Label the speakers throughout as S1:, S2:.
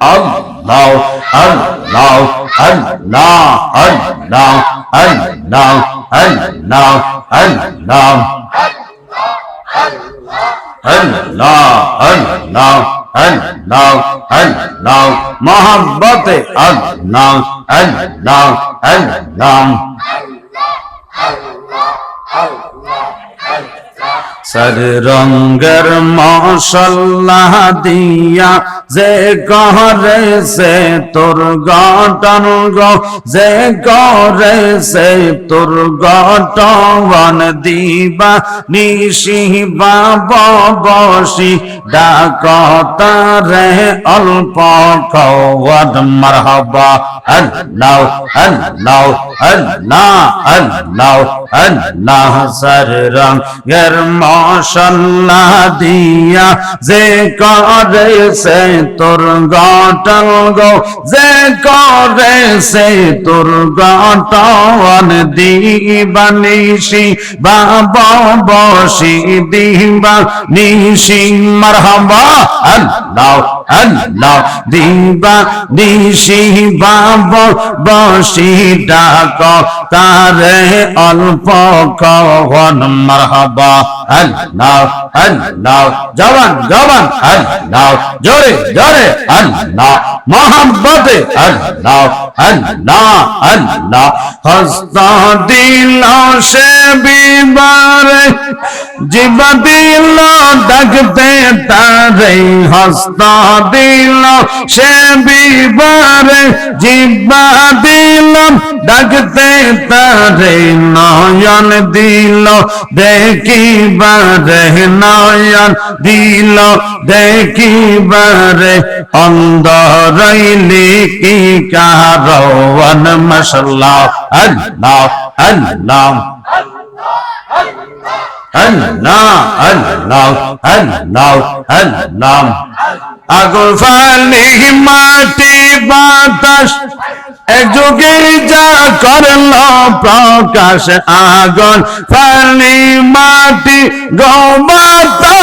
S1: আল্লাহ আল্লাহ আল্লাহ আল্লাহ আল্লাহ আল্লাহ আল্লাহ আল্লাহ আল্লাহ আল্লাহ আল্লাহ মোহাব্বতে আল্লাহ আল্লাহ আল্লাহ সর রঙ্গের মশল্লা দিয়া, যে করে সে তোর গঠন গো, যে করে সে তোর গঠন দিবা, নিশি বসি ডাকতারে অল্প কওয়াদ মারহাবা। আল্লাহ আল্লাহ আল্লাহ আল্লাহ আল্লাহ, সর রঙ্গের মশল্লা দিয়া যে করে সে তোর গটল গো, যে করে সে তোর গটন দিবা নিশি বাবা বসি দিবা নিশি মারহাবা, আল্লাহ আল্লাহ দিবা নিশি বাবা বসি ডাক, তারে অল্প কহন, মারহাবা আল্লাহ আল্লাহ জবান জবান আল্লাহ জোরে জোরে আল্লাহ মোহাম্মতে আল্লাহ আল্লাহ আল্লাহ হস্ত দিল সে বিবারে জীব দিল ডাকতে তারে। হস্ত দিল সে বিবারে জীব দিল ডাকতে তারে। নয়ন দিল দেখিবারে নয়ন দিল দেখিবারে অন্ধ রইলি কি কারওয়ান মশলা। আল্লাহ আল্লাহ। আল্লাহ আল্লাহ আল্লাহ আল্লাহ। আগুন ফালি মাটি বাতাস যুগে যা করল প্রকাশ আগন ফালি মাটি গোমাতা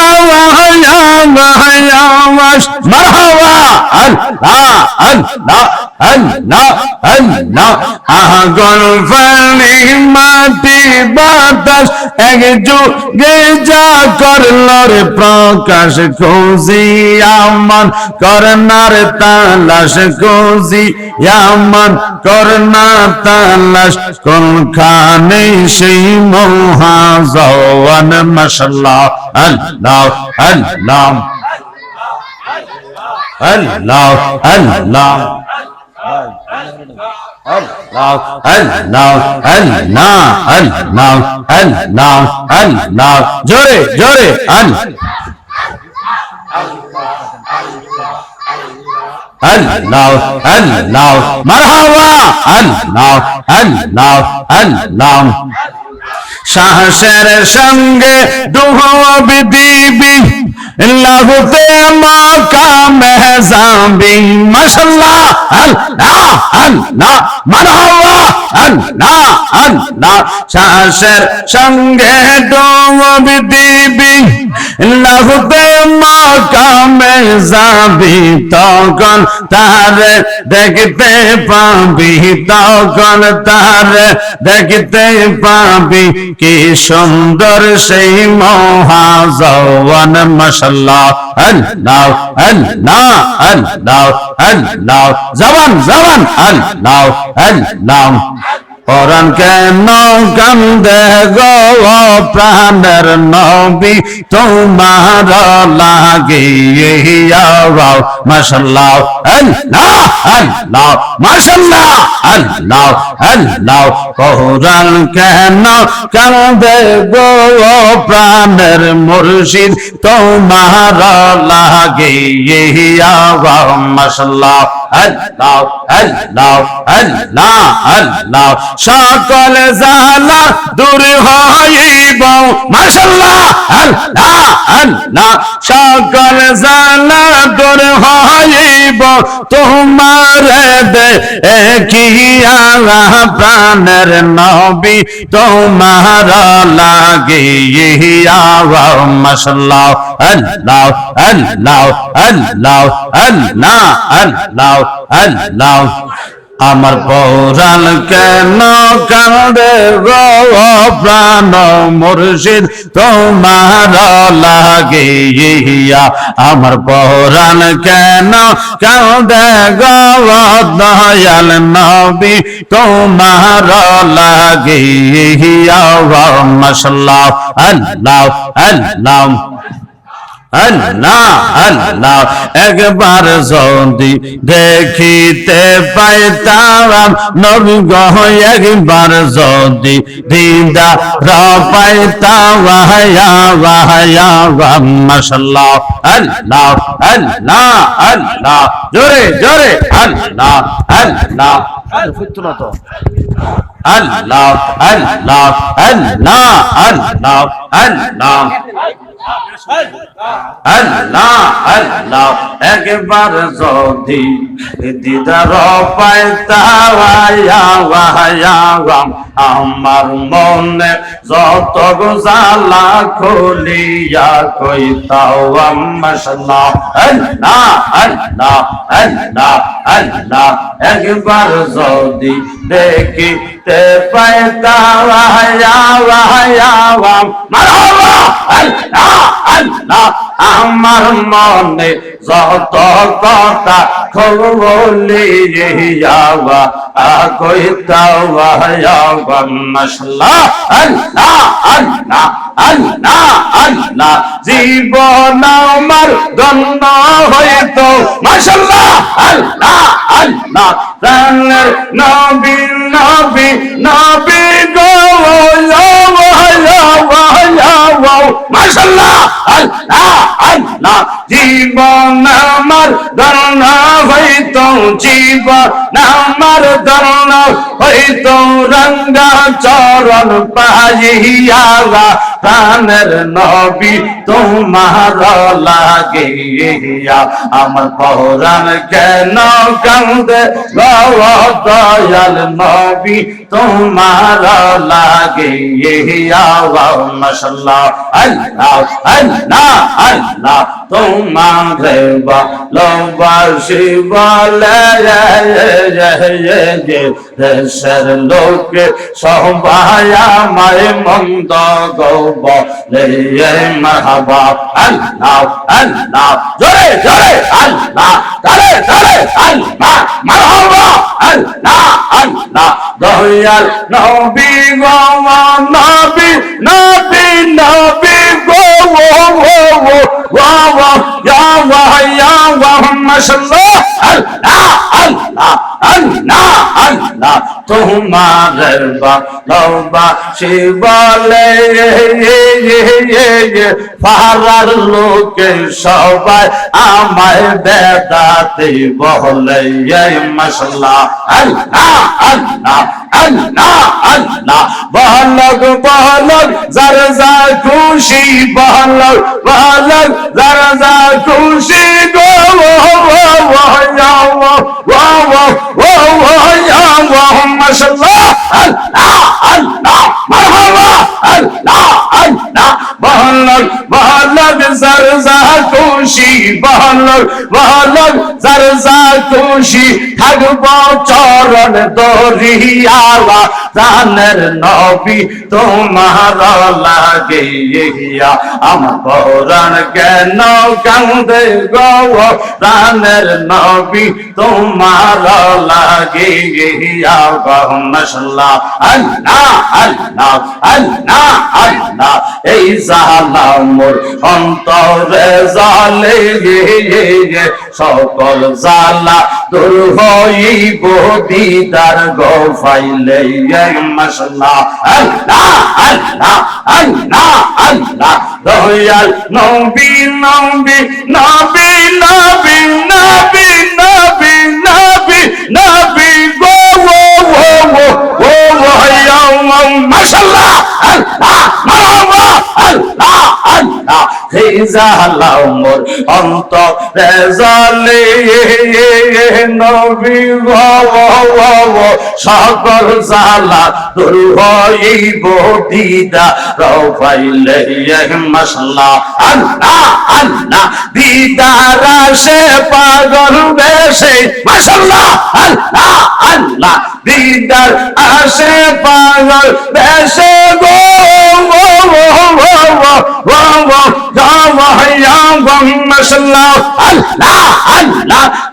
S1: মারহাবা আল্লাহ আল্লাহ أنا أنا أهجر فالنعمة বাতাস এক যুগে যা করলর প্রকাশ খুশি আমার করনার তালাশ খুশি আমার করনার তালাশ কোনখানে সেই মহাজন মশাল্লাহ আল্লাহ আল্লাহ আল্লাহ আল্লাহ। জোরে জোরে আন الله الله مرحبا الله الله الله সাহসের সঙ্গে ডুবি দিবি। লাহুতে মাকামে যাবি মাশাল্লাহ আল্লাহ আল্লাহ মারহাবা। আল্লাহ আল্লাহ সাহসের সঙ্গে ডুবি দিবি। লাহুতে মাকামে যাবি, তখন তারে দেখতে পাবি, তখন তারে দেখতে পাবি, কি সুন্দর সেই মহাজওয়ান মশাল্লাহ আল্লাহ আল্লাহ আল্লাহ আল্লাহ, জবান জবান, আল্লাহ আল্লাহ। পরাণ কেন কান্দে গো প্রাণের নবী? তোমার লাগে মাসাল্লাহ আল্লাহ আল্লাহ মাসাল্লাহ আল্লাহ আল্লাহ। পরাণ কেন কান্দে গো প্রাণের মুর্শিদ? তোমার লাগে মাসাল্লাহ আল্লাহ আল্লাহ আল্লাহ আল্লাহ সকল জালা দূর হইব মাশাল্লাহ আল্লাহ আল্লাহ সকল জালা দূর হইব তোমার দে কিয়া প্রাণের নবী তোমার লাগে মাশাল্লাহ আল্লাহ আল্লাহ আল্লাহ আল্লাহ আল্লাহ আল্লাহ আমার পৌরাণ কেন কান্দে প্রাণ মুর্শিদ, তোমার লাগে ইয়া আমার পৌরাণ কেন কান্দে দয়াল নবী, তোমার লাগে ইয়া মাশাল্লাহ আল্লাহ আল্লাহ। আল্লাহ আল্লাহ, একবার যদি দেখিতে পাইতাম, নবী গহ, একবার যদি দিদা পাইতাম মাশাল্লাহ, আল্লাহ আল্লাহ আল্লাহ, জোরে জোরে, আল্লাহ আল্লাহ। আল্লাহ আল্লাহ আল্লাহ আল্লাহ আল্লাহ। আল্লাহ আল্লাহ, একবার যদি দিদার আমার মনে যত গোজালা খুলিয়া কইতাও মাসাল্লাহ আল্লাহ আল্লাহ আল্লাহ আল্লাহ, একবার যদি তে পয়তা ওয়া ইয়া ওয়া ইয়া ওয়া মারহাবা আল্লাহ আল্লাহ। আমার মনে যত কথা আল্লাহ আল্লাহ আল্লাহ জীবন আমার গণ্য হইতো মাশাল্লাহ আল্লাহ। আল্লাহ। জীবন আমার ধর্ণ হইত জীবন আমার ধর্ণ হইত রঙ্গা চরণ পাইয়া প্রাণের নবী তোমার লাগে আমার পৌরাণ কেন কান্দে দয়াল নবী তোমার লাগে মশাল্লাহ আল্লাহ আল্লাহ আল্লাহ তোমারে ভালোবাসি বলে দেশের লোকে সবাই আমায় মন্দ গৌব। মারহাবা, আল্লাহ আল্লাহ, জোরে জোরে, আল্লাহ তারে তারে আল্লাহ, মারহাবা, আল্লাহ আল্লাহ। দয়াল নবী গো নবী নবী নবী। তোমার বাবা সে বলে পাহাড়ার লোকে সবাই আমায় বেদাতে বলে মশলা আল্লাহ আল্লাহ আল্লাহ আল্লাহ বালক বালক যারা যা খুশি বালক বালক যারা যা খুশি গো মাশাল্লাহ আল্লাহ আল্লাহ মারহাবা আল্লাহ খুশি বহলক বহলক জরজা খুশি থাকব চরণ দরিয়ালা, প্রাণের নবী তোমার লাগে আমার পৌরাণ কেন কান্দে গো? প্রাণের নবী তোমার লাগে মশলা আল্লাহ আল্লাহ আল্লাহ আল্লাহ। এই জালা মোর অন্তরে জালে সকল জালা দূর হইব দিদার গো ফাইলে মশলা আল্লাহ আল্লাহ আল্লাহ আল্লাহ দয়াল নবী নবী নবী নবী নবী নবী নবী নবী গো ও ও ও ও মাশাল্লাহ ভেজালা মোর অন্ত রেজালে নবী ভব সকল জালা দূর হইব দিদা রফাইলে মশলা আল্লাহ আল্লাহ, দিদার সে পাগল বেশে মশলা আল্লাহ আল্লাহ, দিদার আসে পাগল বেশে গো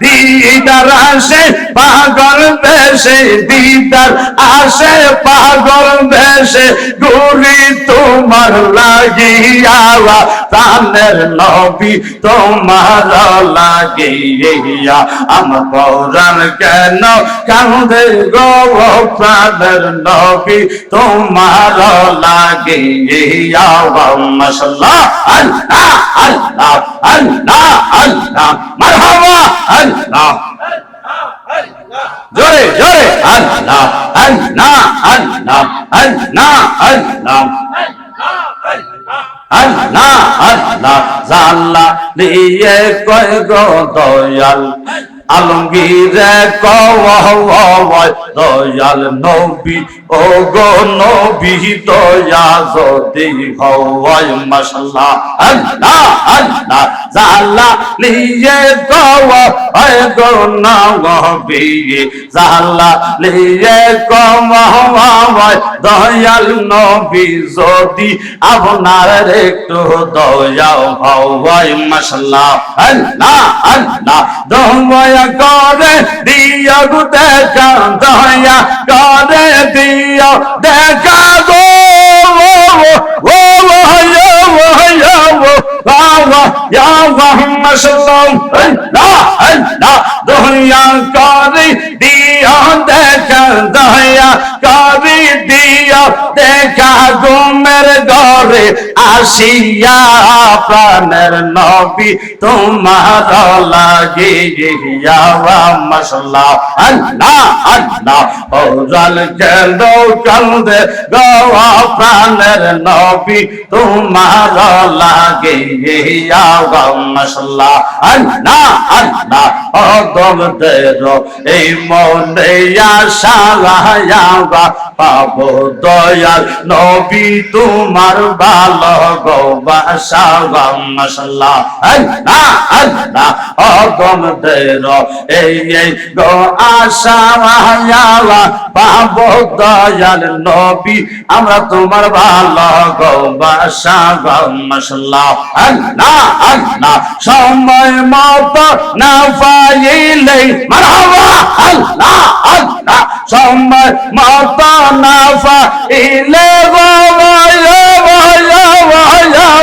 S1: দিদার আসে, পাগল বেশে, দিদার আসে, পাগল বেশে। গুরি তোমার লাগিয়া, প্রাণের নবী তোমার লাগিয়া। আমার পৌরাণ কেন কান্দে গো প্রাণের নবী তোমার লাগিয়া। মশলা আল্লাহ আল্লাহ। আল্লাহ আল্লাহ, মারহাবা, আল্লাহ। জোরে জোরে, আল্লাহ আল্লাহ আল্লাহ আল্লাহ আল্লাহ। আল্লাহ আল্লাহ, জাল্লা দিয়ে কয় গো দয়াল। আলমগীরে দয়াল নবী ও গো নবী, দয়া যদি হয় মশলা আল্লাহ আল্লাহ জাল্লা লিয়ে কয় গো নবী জাল্লা লিয়ে কয় দয়াল নবী, যদি আপনার একটু দয়াও হয় মশলা আল্লাহ আল্লাহ, দয়া করে দিও গো দেখা দয়া করে দিও দেখা গো ও ইয়া ইয়া ইয়া দয়া করে দিও দেখা দয়া করে দিও দেখা গুমের ঘরে আসিয়া প্রাণের নবী তোমার লাগে যাওয়া মশলা আল্লাহ আল্লাহ ওরাল গেল কান্দে গাওয়া প্রাণের নবী তোমার লাগে যাওয়া মশলা আল্লাহ আল্লাহ, ও দমদের এই মনে আশা পাবো দয়াল নবী তোমার ভালো গো এই গো, আশা পাবো দয়াল নবী, আমরা তোমার ভালো গো, বাসা মশলা আল্লাহ আল্লাহ সময় মতো না পাইলে মারহাবা আল্লাহ আল্লাহ। সময় মতো না পাইলে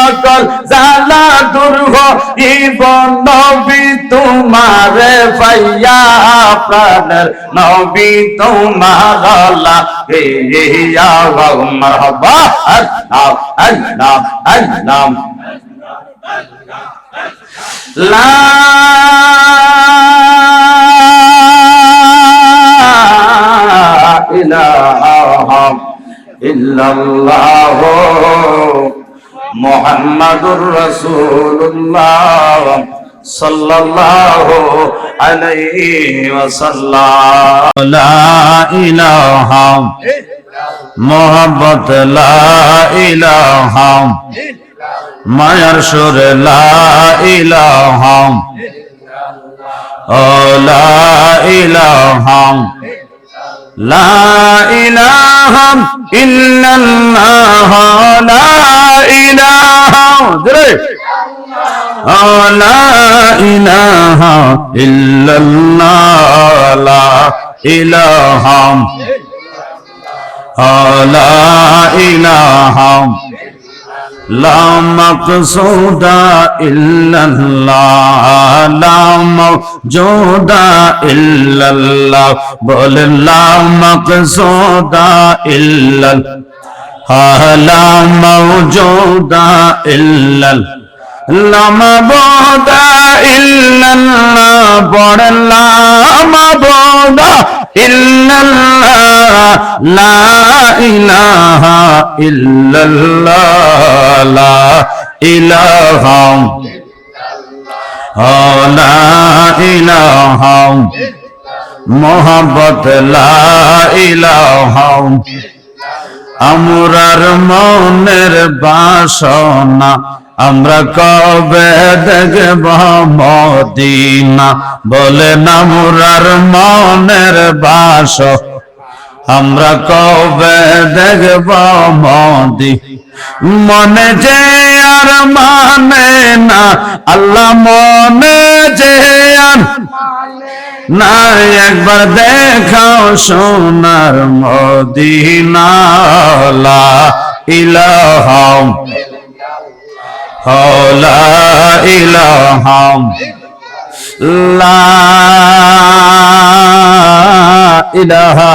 S1: সকল জালা দূর হইব নবী তোমারে পাইয়া প্রাণের নবী তোমার মারহাবা আল্লাহ আল্লাহ আল্লাহ লা ইলাহা ইল্লাল্লাহ। মুহাম্মাদুর রাসূলুল্লাহ সাল্লাল্লাহু আলাইহি ওয়াসাল্লাম। লা ইলাহা মোহাম্মত লা ইলাহা মায়ার সুর লা ও লা ইলাহা লা ইলাহা ইল্লাল্লাহ, লা ইলাহা। জোরে। লা ইলাহা ইল্লাল্লাহ, লা ইলাহা। লা ইলাহা। লা মাকসুদা ইল্লাল্লাহ, লা মৌজুদা ইল্লাল্লাহ বলেন, লা মাকসুদা ইল্লাল্লাহ। লা মৌজুদা ইল্লাল্লাহ। লামা বোদা ইল্লাল্লাহ বড় লামা বোদা ইল্লাল্লাহ। লা ইলাহা ইল্লাল্লাহ। লা ইলাহা। ইল্লাল্লাহ লা ইলা মোহাম্মত লাইলাহাও আমরার মনের বাসনা, আমরা কবে দেখব মদিনা? বলে নামুরার মনের বাস আমরা কবে দেখব মদি মনে যে আর মানে না, আল্লাহ মনে যে আর না একবার দেখাও সোনার মদিনা লা ইলাহা লা ইলাহা লা ইলাহা